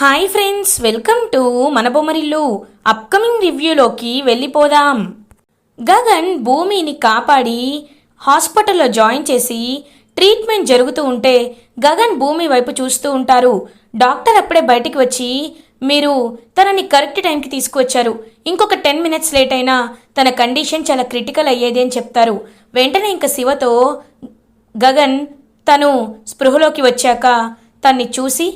Hi friends welcome to మన Bommarillu upcoming రివ్యూలోకి వెళ్ళిపోదాం. గగన్ భూమిని కాపాడి హాస్పిటల్లో జాయిన్ చేసి ట్రీట్మెంట్ జరుగుతూ ఉంటే గగన్ భూమి వైపు చూస్తూ ఉంటారు. డాక్టర్ అప్పుడే బయటికి వచ్చి మీరు తనని కరెక్ట్ టైంకి తీసుకువచ్చారు. ఇంకొక టెన్ మినిట్స్ లేట్ అయినా తన కండిషన్ చాలా క్రిటికల్ అయ్యేది అని చెప్తారు. వెంటనే ఇంకా శివతో గగన్ తను స్పృహలోకి వచ్చాక తన్ని చూసి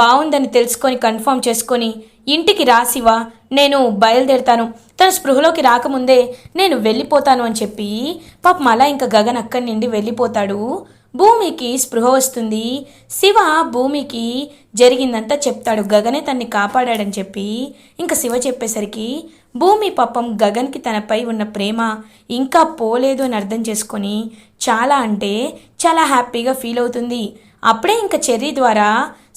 బాగుందని తెలుసుకొని కన్ఫర్మ్ చేసుకొని ఇంటికి రాసివా నేను బయలుదేరుతాను. తన స్పృహలోకి రాకముందే నేను వెళ్ళిపోతాను అని చెప్పి పాపం అలా ఇంకా గగన్ అక్కడి నుండి వెళ్ళిపోతాడు. భూమికి స్పృహ వస్తుంది. శివ భూమికి జరిగిందంతా చెప్తాడు. గగనే తన్ని కాపాడాడని చెప్పి ఇంకా శివ చెప్పేసరికి భూమి పాపం గగన్కి తనపై ఉన్న ప్రేమ ఇంకా పోలేదు అని అర్థం చేసుకొని చాలా అంటే చాలా హ్యాపీగా ఫీల్ అవుతుంది. అప్పుడే ఇంకా చెర్రీ ద్వారా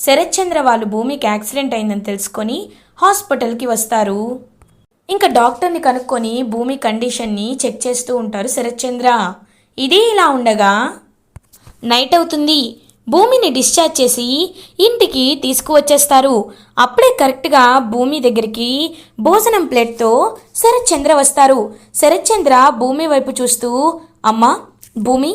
శరత్చంద్ర వాళ్ళు భూమికి యాక్సిడెంట్ అయిందని తెలుసుకొని హాస్పిటల్కి వస్తారు. ఇంకా డాక్టర్ని కనుక్కొని భూమి కండిషన్ని చెక్ చేస్తూ ఉంటారు శరత్చంద్ర ఇదే ఇది ఇలా ఉండగా నైట్ అవుతుంది. భూమిని డిశ్చార్జ్ చేసి ఇంటికి తీసుకువచ్చేస్తారు. అప్పుడే కరెక్ట్గా భూమి దగ్గరికి భోజనం ప్లేట్తో శరత్చంద్ర వస్తారు. శరత్చంద్ర భూమి వైపు చూస్తూ అమ్మా భూమి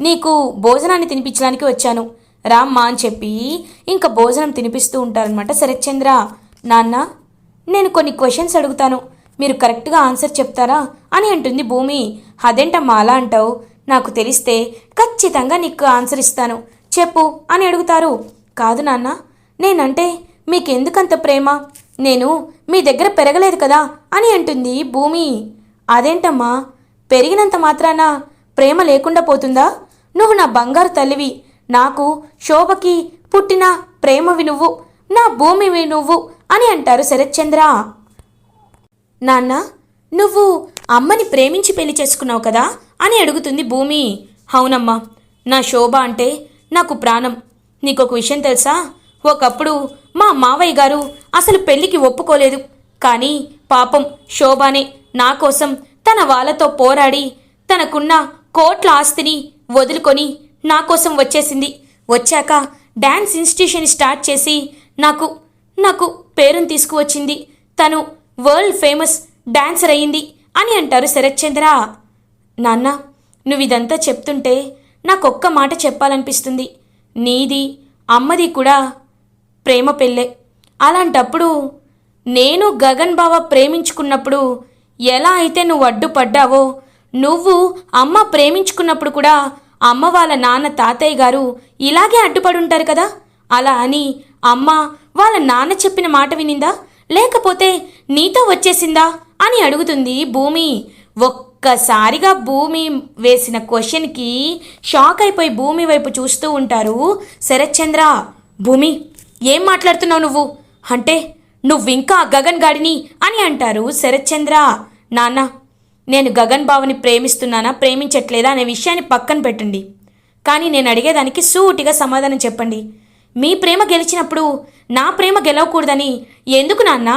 నీకు భోజనాన్ని తినిపించడానికి వచ్చాను. రామ్మా అని చెప్పి ఇంకా భోజనం తినిపిస్తూ ఉంటారనమాట శరత్ చంద్ర నాన్న నేను కొన్ని క్వశ్చన్స్ అడుగుతాను. మీరు కరెక్ట్గా ఆన్సర్ చెప్తారా? అని అంటుంది భూమి. అదేంటమ్మా అలా అంటావు? నాకు తెలిస్తే ఖచ్చితంగా నీకు ఆన్సర్ ఇస్తాను. చెప్పు అని అడుగుతారు. కాదు నాన్న నేనంటే మీకెందుకంత ప్రేమ? నేను మీ దగ్గర పెరగలేదు కదా? అని అంటుంది భూమి. అదేంటమ్మా? పెరిగినంత మాత్రాన ప్రేమ లేకుండా పోతుందా? నువ్వు నా బంగారు తల్లివి. నాకు శోభకి పుట్టిన ప్రేమవి నువ్వు నా భూమివి నువ్వు అని అంటారు శరత్చంద్ర. నాన్న నువ్వు అమ్మని ప్రేమించి పెళ్ళి చేసుకున్నావు కదా అని అడుగుతుంది భూమి. అవునమ్మా నా శోభ అంటే నాకు ప్రాణం. నీకొక విషయం తెలుసా? ఒకప్పుడు మా మావయ్య గారు అసలు పెళ్ళికి ఒప్పుకోలేదు. కానీ పాపం శోభానే నా కోసం తన వాళ్ళతో పోరాడి తనకున్న కోట్ల ఆస్తిని వదులుకొని నా కోసం వచ్చేసింది. వచ్చాక డ్యాన్స్ ఇన్స్టిట్యూషన్ స్టార్ట్ చేసి నాకు నాకు పేరును తీసుకువచ్చింది. తను వరల్డ్ ఫేమస్ డాన్సర్ అయ్యింది అని అంటారు శరత్ చంద్ర నాన్న నువ్వు ఇదంతా చెప్తుంటే నాకొక్క మాట చెప్పాలనిపిస్తుంది. నీది అమ్మది కూడా ప్రేమ పెళ్ళే. అలాంటప్పుడు నేను గగన్ బావ ప్రేమించుకున్నప్పుడు ఎలా అయితే నువ్వు అడ్డుపడ్డావో నువ్వు అమ్మ ప్రేమించుకున్నప్పుడు కూడా అమ్మ వాళ్ళ నాన్న తాతయ్య గారు ఇలాగే అడ్డుపడుంటారు కదా? అలా అని అమ్మ వాళ్ళ నాన్న చెప్పిన మాట వినిందా? లేకపోతే నీతో వచ్చేసిందా? అని అడుగుతుంది భూమి. ఒక్కసారిగా భూమి వేసిన క్వశ్చన్కి షాక్ అయిపోయి భూమి వైపు చూస్తూ ఉంటారు శరత్చంద్ర. భూమి ఏం మాట్లాడుతున్నావు నువ్వు? అంటే నువ్వింకా గగన్ గాడిని అని అంటారు శరత్చంద్ర. నాన్న నేను గగన్ బావని ప్రేమిస్తున్నానా ప్రేమించట్లేదా అనే విషయాన్ని పక్కన పెట్టండి. కానీ నేను అడిగేదానికి సూటిగా సమాధానం చెప్పండి. మీ ప్రేమ గెలిచినప్పుడు నా ప్రేమ గెలవకూడదని ఎందుకు నాన్న?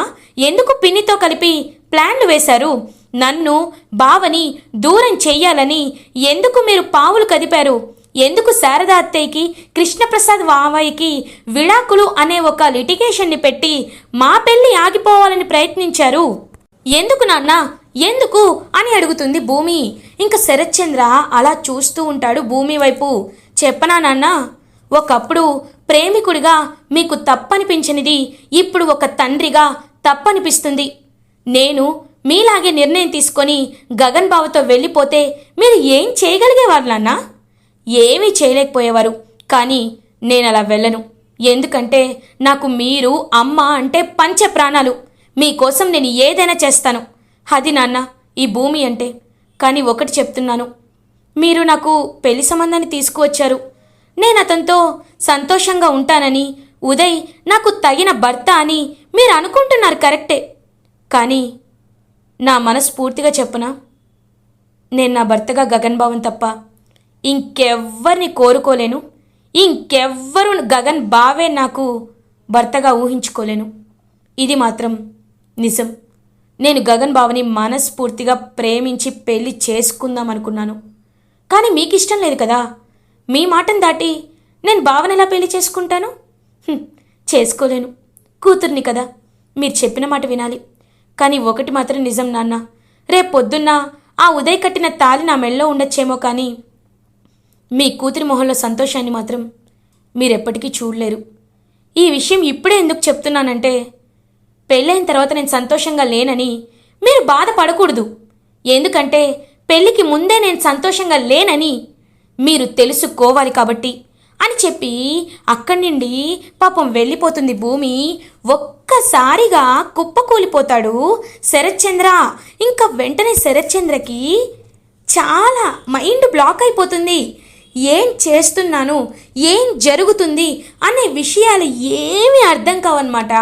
ఎందుకు పిన్నితో కలిపి ప్లాన్లు వేశారు? నన్ను బావని దూరం చెయ్యాలని ఎందుకు మీరు పావులు కదిపారు? ఎందుకు శారదా అత్తయ్యకి కృష్ణప్రసాద్ వావయ్యకి విడాకులు అనే ఒక లిటిగేషన్ని పెట్టి మా పెళ్ళి ఆగిపోవాలని ప్రయత్నించారు? ఎందుకు నాన్న? ఎందుకు అని అడుగుతుంది భూమి. ఇంకా శరత్చంద్ర అలా చూస్తూ ఉంటాడు భూమి వైపు. చెప్పనా నాన్న? ఒకప్పుడు ప్రేమికుడిగా మీకు తప్పనిపించనిది ఇప్పుడు ఒక తండ్రిగా తప్పనిపిస్తుంది. నేను మీలాగే నిర్ణయం తీసుకొని గగన్ బావతో వెళ్ళిపోతే మీరు ఏం చేయగలిగేవారు నాన్న? ఏమీ చేయలేకపోయేవారు. కానీ నేను అలా వెళ్ళను. ఎందుకంటే నాకు మీరు అమ్మ అంటే పంచ ప్రాణాలు మీకోసం నేను ఏదైనా చేస్తాను. అది నాన్న ఈ భూమి అంటే. కానీ ఒకటి చెప్తున్నాను. మీరు నాకు పెళ్ళి సంబంధాన్ని తీసుకువచ్చారు. నేను అతనితో సంతోషంగా ఉంటానని ఉదయ్ నాకు తగిన భర్త అని మీరు అనుకుంటున్నారు కరెక్టే. కానీ నా మనస్ఫూర్తిగా చెప్పునా? నేను నా భర్తగా గగన్ భావన్ తప్ప ఇంకెవ్వరిని కోరుకోలేను. ఇంకెవ్వరు గగన్ బావే నాకు భర్తగా ఊహించుకోలేను. ఇది మాత్రం నిజం. నేను గగన్ బావని మనస్ఫూర్తిగా ప్రేమించి పెళ్ళి చేసుకుందాం అనుకున్నాను. కానీ మీకు ఇష్టం లేదు కదా. మీ మాటను దాటి నేను బావని ఎలా పెళ్ళి చేసుకుంటాను? చేసుకోలేను. కూతుర్ని కదా. మీరు చెప్పిన మాట వినాలి. కానీ ఒకటి మాత్రం నిజం నాన్న. రేపు పొద్దున్న ఆ ఉదయ్ కట్టిన తాలి నా మెళ్ళలో ఉండొచ్చేమో కానీ మీ కూతురి మొహంలో సంతోషాన్ని మాత్రం మీరెప్పటికీ చూడలేరు. ఈ విషయం ఇప్పుడే ఎందుకు చెప్తున్నానంటే పెళ్ళైన తర్వాత నేను సంతోషంగా లేనని మీరు బాధపడకూడదు. ఎందుకంటే పెళ్ళికి ముందే నేను సంతోషంగా లేనని మీరు తెలుసుకోవాలి కాబట్టి అని చెప్పి అక్కడి నుండి పాపం వెళ్ళిపోతుంది భూమి. ఒక్కసారిగా కుప్పకూలిపోతాడు శరత్చంద్ర. ఇంకా వెంటనే శరత్చంద్రకి చాలా మైండ్ బ్లాక్ అయిపోతుంది. ఏం చేస్తున్నాను? ఏం జరుగుతుంది? అనే విషయాలు ఏమీ అర్థం కావన్నమాట.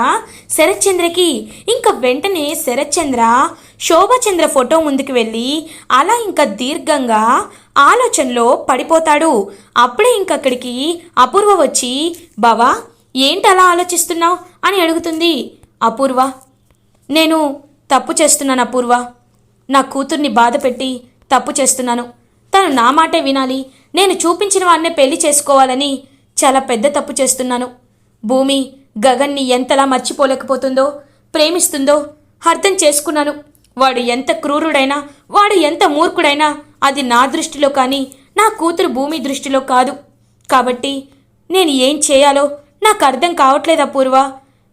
శరత్చంద్రకి ఇంకా వెంటనే శరత్చంద్ర శోభచంద్ర ఫోటో ముందుకు వెళ్ళి అలా ఇంకా దీర్ఘంగా ఆలోచనలో పడిపోతాడు. అప్పుడే ఇంక అక్కడికి అపూర్వ వచ్చి బావా ఏంటి అలా ఆలోచిస్తున్నావు? అని అడుగుతుంది. అపూర్వ నేను తప్పు చేస్తున్నాను అపూర్వ. నా కూతుర్ని బాధపెట్టి తప్పు చేస్తున్నాను. తను నా మాటే వినాలి. నేను చూపించిన వాడినే పెళ్ళి చేసుకోవాలని చాలా పెద్ద తప్పు చేస్తున్నాను. భూమి గగన్ని ఎంతలా మర్చిపోలేకపోతుందో ప్రేమిస్తుందో అర్థం చేసుకున్నాను. వాడు ఎంత క్రూరుడైనా వాడు ఎంత మూర్ఖుడైనా అది నా దృష్టిలో కానీ నా కూతురు భూమి దృష్టిలో కాదు. కాబట్టి నేను ఏం చేయాలో నాకు అర్థం కావట్లేదు అపూర్వ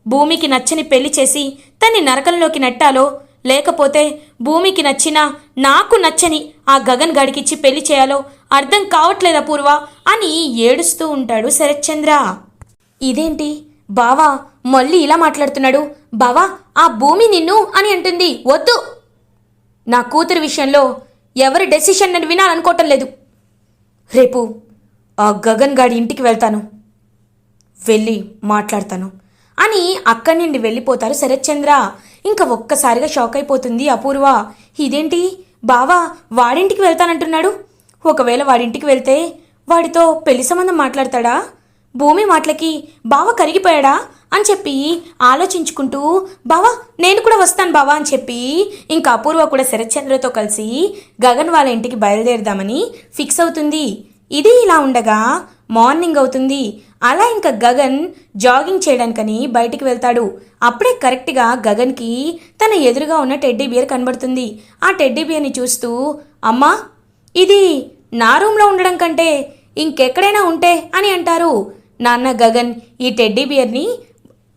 భూమికి నచ్చని పెళ్ళి చేసి తన్ని నరకంలోకి నెట్టాలో లేకపోతే భూమికి నచ్చిన నాకు నచ్చని ఆ గగన్ గాడికిచ్చి పెళ్ళి చేయాలో అర్థం కావట్లేదా పూర్వ అని ఏడుస్తూ ఉంటాడు శరత్చంద్ర. ఇదేంటి? బావా మళ్ళీ ఇలా మాట్లాడుతున్నాడు. బావా ఆ భూమి నిన్ను అని అంటుంది. వద్దు. నా కూతురు విషయంలో ఎవరి డెసిషన్ నేను వినాలనుకోవటం లేదు. రేపు ఆ గగన్ గాడి ఇంటికి వెళ్తాను. వెళ్ళి మాట్లాడతాను అని అక్కడి నుండి వెళ్ళిపోతారు శరత్చంద్ర. ఇంకా ఒక్కసారిగా షాక్ అయిపోతుంది అపూర్వ. ఇదేంటి? బావా వాడింటికి వెళ్తానంటున్నాడు. ఒకవేళ వాడింటికి వెళ్తే వాడితో పెళ్ళి సంబంధం మాట్లాడతాడా? భూమి మాటలకి బావ కరిగిపోయాడా? అని చెప్పి ఆలోచించుకుంటూ బావా నేను కూడా వస్తాను బావా అని చెప్పి ఇంకా అపూర్వ కూడా శరత్చంద్రతో కలిసి గగన్ వాళ్ళ ఇంటికి బయలుదేరదామని ఫిక్స్ అవుతుంది. ఇది ఇలా ఉండగా మార్నింగ్ అవుతుంది. అలా ఇంకా గగన్ జాగింగ్ చేయడానికని బయటికి వెళ్తాడు. అప్పుడే కరెక్ట్గా గగన్కి తన ఎదురుగా ఉన్న టెడ్డీ బియర్ కనబడుతుంది. ఆ టెడ్డీ బియర్ని చూస్తూ అమ్మా ఇది నా రూమ్లో ఉండడం కంటే ఇంకెక్కడైనా ఉంటే అని అంటారు. నాన్న గగన్ ఈ టెడ్డీ బియర్ని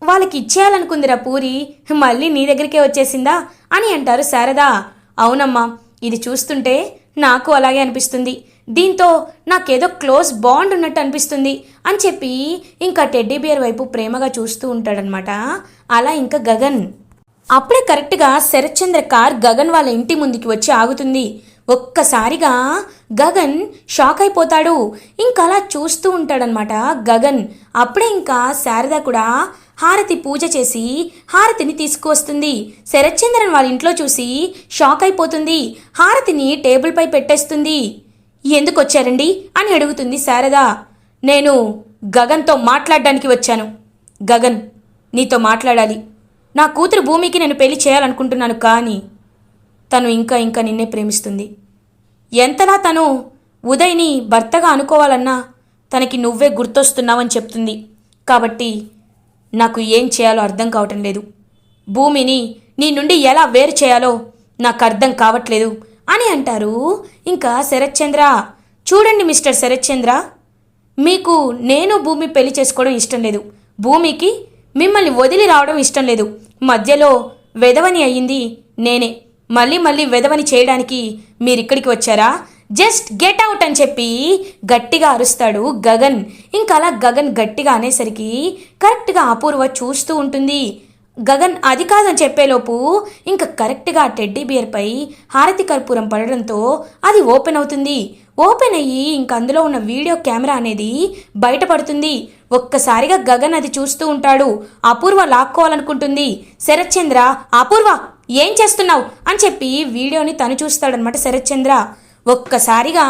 వాళ్ళకి ఇచ్చేయాలనుకుందిరా పూరి మళ్ళీ నీ దగ్గరికే వచ్చేసిందా అని అంటారు శారదా. అవునమ్మా ఇది చూస్తుంటే నాకు అలాగే అనిపిస్తుంది. దీంతో నాకేదో క్లోజ్ బాండ్ ఉన్నట్టు అనిపిస్తుంది అని చెప్పి ఇంకా టెడ్డీ బియర్ వైపు ప్రేమగా చూస్తూ ఉంటాడనమాట. అలా ఇంకా గగన్. అప్పుడే కరెక్ట్గా శరత్చంద్ర కార్ గగన్ వాళ్ళ ఇంటి ముందుకి వచ్చి ఆగుతుంది. ఒక్కసారిగా గగన్ షాక్ అయిపోతాడు. ఇంకా అలా చూస్తూ ఉంటాడనమాట గగన్. అప్పుడే ఇంకా శారద కూడా హారతి పూజ చేసి హారతిని తీసుకువస్తుంది. శరత్చంద్రన్ వాళ్ళ ఇంట్లో చూసి షాక్ అయిపోతుంది. హారతిని టేబుల్పై పెట్టేస్తుంది. ఎందుకు వచ్చారండి అని అడుగుతుంది శారద. నేను గగన్తో మాట్లాడడానికి వచ్చాను. గగన్ నీతో మాట్లాడాలి. నా కూతురు భూమికి నేను పెళ్ళి చేయాలనుకుంటున్నాను కానీ తను ఇంకా ఇంకా నిన్నే ప్రేమిస్తుంది. ఎంతలా తను ఉదయ్ని భర్తగా అనుకోవాలన్నా తనకి నువ్వే గుర్తొస్తున్నావని చెప్తుంది. కాబట్టి నాకు ఏం చేయాలో అర్థం కావటం లేదు. భూమిని నీ నుండి ఎలా వేరు చేయాలో నాకు అర్థం కావట్లేదు. అని అంటారు. ఇంకా శరత్చంద్ర. చూడండి మిస్టర్ శరత్చంద్ర. మీకు నేను భూమి పెళ్ళి చేసుకోవడం ఇష్టం లేదు. భూమికి మిమ్మల్ని వదిలి రావడం ఇష్టం లేదు. మధ్యలో వెదవని అయ్యింది నేనే. మళ్ళీ మళ్ళీ వెదవని చేయడానికి మీరిక్కడికి వచ్చారా? జస్ట్ గెట్ అవుట్ అని చెప్పి గట్టిగా అరుస్తాడు గగన్. ఇంకా అలా గగన్ గట్టిగా అనేసరికి కరెక్ట్గా అపూర్వ చూస్తూ ఉంటుంది. గగన్ అది కాదని చెప్పేలోపు ఇంకా కరెక్ట్గా టెడ్డీ బియర్పై హారతి కర్పూరం పడడంతో అది ఓపెన్ అవుతుంది. ఓపెన్ అయ్యి ఇంక అందులో ఉన్న వీడియో కెమెరా అనేది బయటపడుతుంది. ఒక్కసారిగా గగన్ అది చూస్తూ ఉంటాడు. అపూర్వ లాక్కోవాలనుకుంటుంది. శరత్చంద్ర అపూర్వ ఏం చేస్తున్నావు? అని చెప్పి వీడియోని తను చూస్తాడనమాట శరత్చంద్ర. ఒక్కసారిగా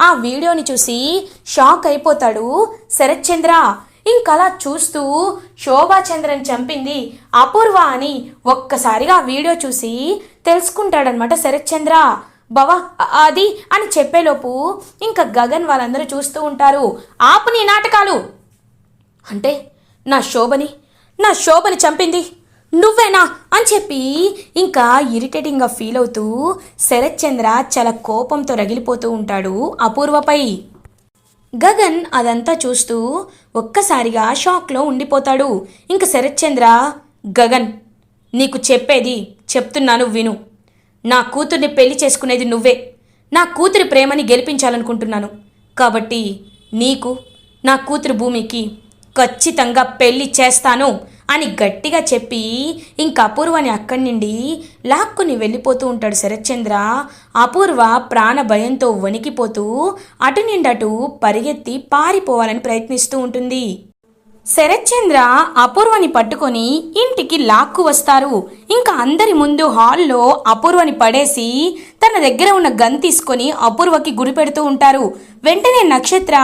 ఆ వీడియోని చూసి షాక్ అయిపోతాడు శరత్చంద్ర. ఇంకలా చూస్తూ శోభాచంద్రన్ చంపింది అపూర్వ అని ఒక్కసారిగా వీడియో చూసి తెలుసుకుంటాడనమాట శరత్చంద్ర బావా అది అని చెప్పేలోపు ఇంకా గగన్ వాళ్ళందరూ చూస్తూ ఉంటారు. ఆపు నీ నాటకాలు. అంటే నా శోభని నా శోభని చంపింది. నువ్వేనా అని చెప్పి ఇంకా ఇరిటేటింగ్గా ఫీల్ అవుతూ శరత్చంద్ర చాలా కోపంతో రగిలిపోతూ ఉంటాడు అపూర్వపై. గగన్ అదంతా చూస్తూ ఒక్కసారిగా షాక్లో ఉండిపోతాడు. ఇంక శరత్చంద్ర గగన్ నీకు చెప్పేది చెప్తున్నాను విను. నా కూతుర్ని పెళ్ళి చేసుకునేది నువ్వే. నా కూతురి ప్రేమని గెలిపించాలనుకుంటున్నాను. కాబట్టి నీకు నా కూతురు భూమికి ఖచ్చితంగా పెళ్ళి చేస్తాను. అని గట్టిగా చెప్పి ఇంక అపూర్వని అక్కడి నుండి లాక్కుని వెళ్ళిపోతూ ఉంటాడు శరత్చంద్ర. అపూర్వ ప్రాణ భయంతో వణికిపోతూ అటు నిండటు పరిగెత్తి పారిపోవాలని ప్రయత్నిస్తూ ఉంటుంది. శరత్చంద్ర అపూర్వని పట్టుకొని ఇంటికి లాక్కు వస్తారు. ఇంకా అందరి ముందు హాల్లో అపూర్వని పడేసి తన దగ్గర ఉన్న గన్ తీసుకొని అపూర్వకి గురి పెడుతూ ఉంటారు. వెంటనే నక్షత్ర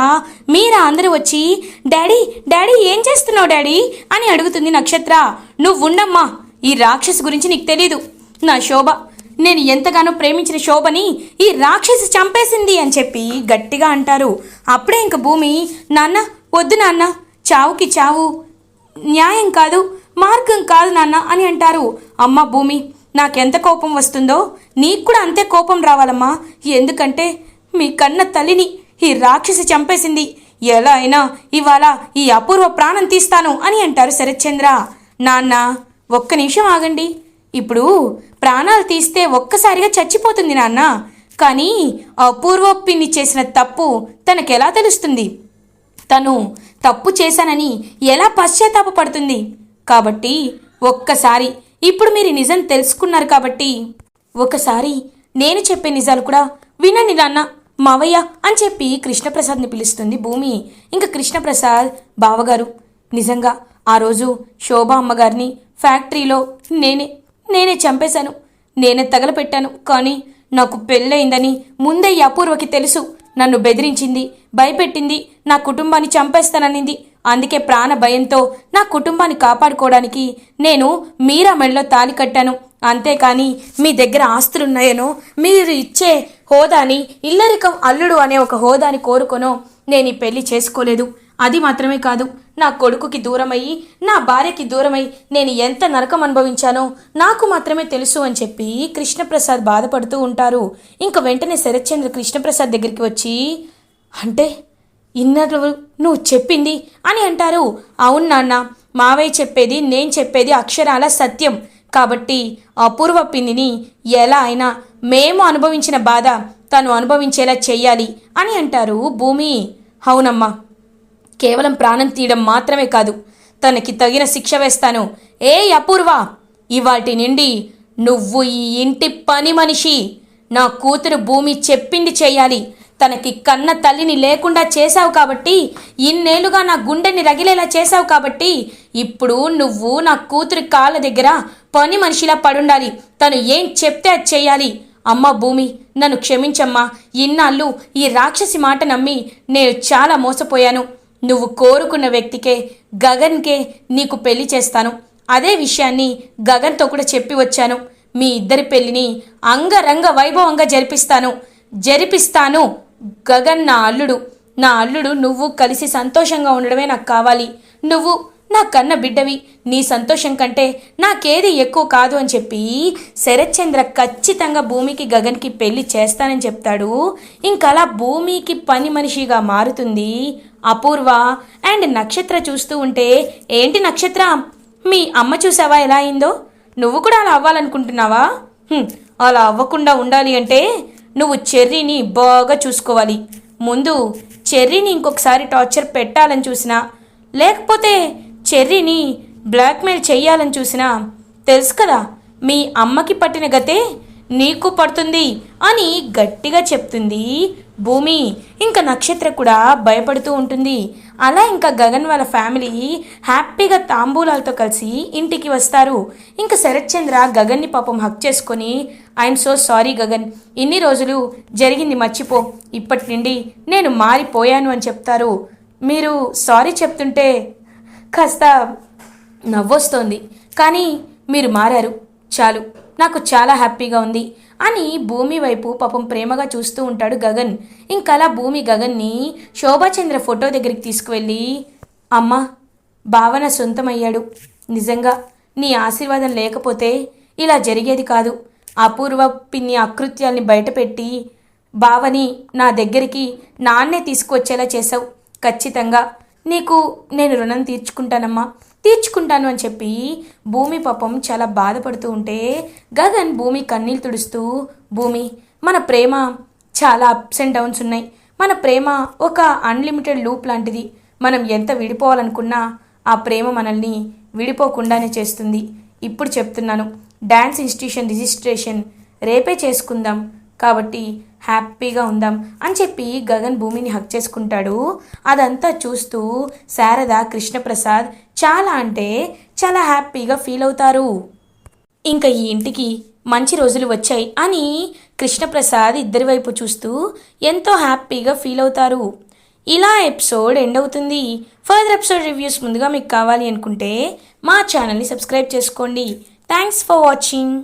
మీరా అందరూ వచ్చి డాడీ డాడీ ఏం చేస్తున్నావు డాడీ? అని అడుగుతుంది నక్షత్ర. నువ్వు ఉండమ్మా ఈ రాక్షసి గురించి నీకు తెలీదు. నా శోభ నేను ఎంతగానో ప్రేమించిన శోభని ఈ రాక్షసి చంపేసింది అని చెప్పి గట్టిగా అంటారు. అప్పుడే ఇంక భూమి నాన్న వద్దు నాన్న చావుకి చావు. న్యాయం కాదు మార్గం కాదు నాన్న అని అంటారు. అమ్మ భూమి నాకెంత కోపం వస్తుందో నీకు కూడా అంతే కోపం రావాలమ్మా. ఎందుకంటే మీ కన్న తల్లిని ఈ రాక్షసి చంపేసింది. ఎలా అయినా ఇవాళ ఈ అపూర్వ ప్రాణం తీస్తాను అని అంటారు శరత్చంద్ర. నాన్న ఒక్క నిమిషం ఆగండి. ఇప్పుడు ప్రాణాలు తీస్తే ఒక్కసారిగా చచ్చిపోతుంది నాన్న. కానీ అపూర్వ పిన్ని చేసిన తప్పు తనకెలా తెలుస్తుంది? తను తప్పు చేశానని ఎలా పశ్చాత్తాపపడుతుంది? కాబట్టి ఒక్కసారి ఇప్పుడు మీరు నిజం తెలుసుకున్నారు కాబట్టి ఒకసారి నేను చెప్పే నిజాలు కూడా వినండి నాన్న మావయ్య అని చెప్పి కృష్ణప్రసాద్ని పిలుస్తుంది భూమి. ఇంకా కృష్ణప్రసాద్ బావగారు నిజంగా ఆ రోజు శోభ అమ్మగారిని ఫ్యాక్టరీలో నేనే నేనే చంపేశాను. నేనే తగలపెట్టాను కానీ నాకు పెళ్ళయిందని ముందే అపూర్వకి తెలుసు. నన్ను బెదిరించింది భయపెట్టింది నా కుటుంబాన్ని చంపేస్తాననింది. అందుకే ప్రాణ భయంతో నా కుటుంబాన్ని కాపాడుకోవడానికి నేను మీరా మెడలో తాలి కట్టాను. అంతేకాని మీ దగ్గర ఆస్తులున్నాయనో మీరు ఇచ్చే హోదాని ఇల్లరికం అల్లుడు అనే ఒక హోదాని కోరుకొనో నేను ఈ పెళ్ళి చేసుకోలేదు. అది మాత్రమే కాదు నా కొడుకుకి దూరమయ్యి నా భార్యకి దూరమై నేను ఎంత నరకం అనుభవించానో నాకు మాత్రమే తెలుసు అని చెప్పి కృష్ణప్రసాద్ బాధపడుతూ ఉంటారు. ఇంక వెంటనే శరత్చంద్ర కృష్ణప్రసాద్ దగ్గరికి వచ్చి అంటే ఇన్నర్లు నువ్వు చెప్పింది? అని అంటారు. అవును నాన్న మావయ్య చెప్పేది నేను చెప్పేది అక్షరాల సత్యం. కాబట్టి అపూర్వ పిన్నిని ఎలా అయినా మేము అనుభవించిన బాధ తను అనుభవించేలా చెయ్యాలి అని అంటారు భూమి. అవునమ్మా కేవలం ప్రాణం తీయడం మాత్రమే కాదు తనకి తగిన శిక్ష వేస్తాను. ఏ అపూర్వ! ఇవాటి నుండి నువ్వు ఈ ఇంటి పని మనిషి. నా కూతురు భూమి చెప్పింది చేయాలి. తనకి కన్న తల్లిని లేకుండా చేశావు కాబట్టి ఇన్నేళ్ళుగా నా గుండెని రగిలేలా చేశావు కాబట్టి ఇప్పుడు నువ్వు నా కూతురి కాళ్ళ దగ్గర పని మనిషిలా పడుండాలి. తను ఏం చెప్తే అది చేయాలి. అమ్మ భూమి నన్ను క్షమించమ్మా. ఇన్నాళ్ళు ఈ రాక్షసి మాట నమ్మి నేను చాలా మోసపోయాను. నువ్వు కోరుకున్న వ్యక్తికే గగన్కే నీకు పెళ్ళి చేస్తాను. అదే విషయాన్ని గగన్తో కూడా చెప్పి వచ్చాను. మీ ఇద్దరి పెళ్ళిని అంగరంగ వైభవంగా జరిపిస్తాను. జరిపిస్తాను గగన్ నా అల్లుడు. నా అల్లుడు నువ్వు కలిసి సంతోషంగా ఉండడమే నాకు కావాలి. నువ్వు నా కన్న బిడ్డవి. నీ సంతోషం కంటే నాకేది ఎక్కువ కాదు అని చెప్పి శరత్చంద్ర ఖచ్చితంగా భూమికి గగన్కి పెళ్ళి చేస్తానని చెప్తాడు. ఇంకలా భూమికి పని మనిషిగా మారుతుంది. అపూర్వ అండ్ నక్షత్ర చూస్తూ ఉంటే ఏంటి నక్షత్ర? మీ అమ్మ చూసావా ఎలా అయిందో? నువ్వు కూడా అలా అవ్వాలనుకుంటున్నావా? అలా అవ్వకుండా ఉండాలి అంటే నువ్వు చెర్రీని బాగా చూసుకోవాలి. ముందు చెర్రీని ఇంకొకసారి టార్చర్ పెట్టాలని చూసినా లేకపోతే చెర్రీని బ్లాక్మెయిల్ చేయాలని చూసినా తెలుసు కదా మీ అమ్మకి పట్టిన గతే నీకు పడుతుంది అని గట్టిగా చెప్తుంది భూమి. ఇంకా నక్షత్ర కూడా భయపడుతూ ఉంటుంది. అలా ఇంకా గగన్ వాళ్ళ ఫ్యామిలీ హ్యాపీగా తాంబూలాలతో కలిసి ఇంటికి వస్తారు. ఇంకా శరత్చంద్ర గగన్ని పాపం హక్ చేసుకొని ఐఎమ్ సో సారీ గగన్. ఇన్ని రోజులు జరిగింది మర్చిపో. ఇప్పటి నుండి నేను మారిపోయాను అని చెప్తారు. మీరు సారీ చెప్తుంటే కాస్త నవ్వొస్తోంది. కానీ మీరు మారారు. చాలు. నాకు చాలా హ్యాపీగా ఉంది అని భూమి వైపు పాపం ప్రేమగా చూస్తూ ఉంటాడు గగన్. ఇంకలా భూమి గగన్ని శోభాచంద్ర ఫోటో దగ్గరికి తీసుకువెళ్ళి అమ్మా భావన సొంతమయ్యాడు. నిజంగా నీ ఆశీర్వాదం లేకపోతే ఇలా జరిగేది కాదు. అపూర్వ పిన్ని అకృత్యాల్ని బయటపెట్టి భావని నా దగ్గరికి నాన్నే తీసుకువచ్చేలా చేశావు. ఖచ్చితంగా నీకు నేను రుణం తీర్చుకుంటానమ్మా. తీర్చుకుంటాను అని చెప్పి భూమి పాపం చాలా బాధపడుతూ ఉంటే గగన్ భూమి కన్నీళ్ళు తుడుస్తూ భూమి మన ప్రేమ చాలా అప్స్ అండ్ డౌన్స్ ఉన్నాయి. మన ప్రేమ ఒక అన్లిమిటెడ్ లూప్ లాంటిది. మనం ఎంత విడిపోవాలనుకున్నా ఆ ప్రేమ మనల్ని విడిపోకుండానే చేస్తుంది. ఇప్పుడు చెప్తున్నాను డ్యాన్స్ ఇన్స్టిట్యూషన్ రిజిస్ట్రేషన్ రేపే చేసుకుందాం. కాబట్టి హ్యాపీగా ఉందాం అని చెప్పి గగన్ భూమిని హక్ చేసుకుంటాడు. అదంతా చూస్తూ శారద కృష్ణప్రసాద్ చాలా అంటే చాలా హ్యాపీగా ఫీల్ అవుతారు. ఇంకా ఈ ఇంటికి మంచి రోజులు వచ్చాయి అని కృష్ణప్రసాద్ ఇద్దరి వైపు చూస్తూ ఎంతో హ్యాపీగా ఫీల్ అవుతారు. ఇలా ఎపిసోడ్ ఎండ్ అవుతుంది. ఫర్దర్ ఎపిసోడ్ రివ్యూస్ ముందుగా మీకు కావాలి అనుకుంటే మా ఛానల్ని సబ్స్క్రైబ్ చేసుకోండి. Thanks for watching.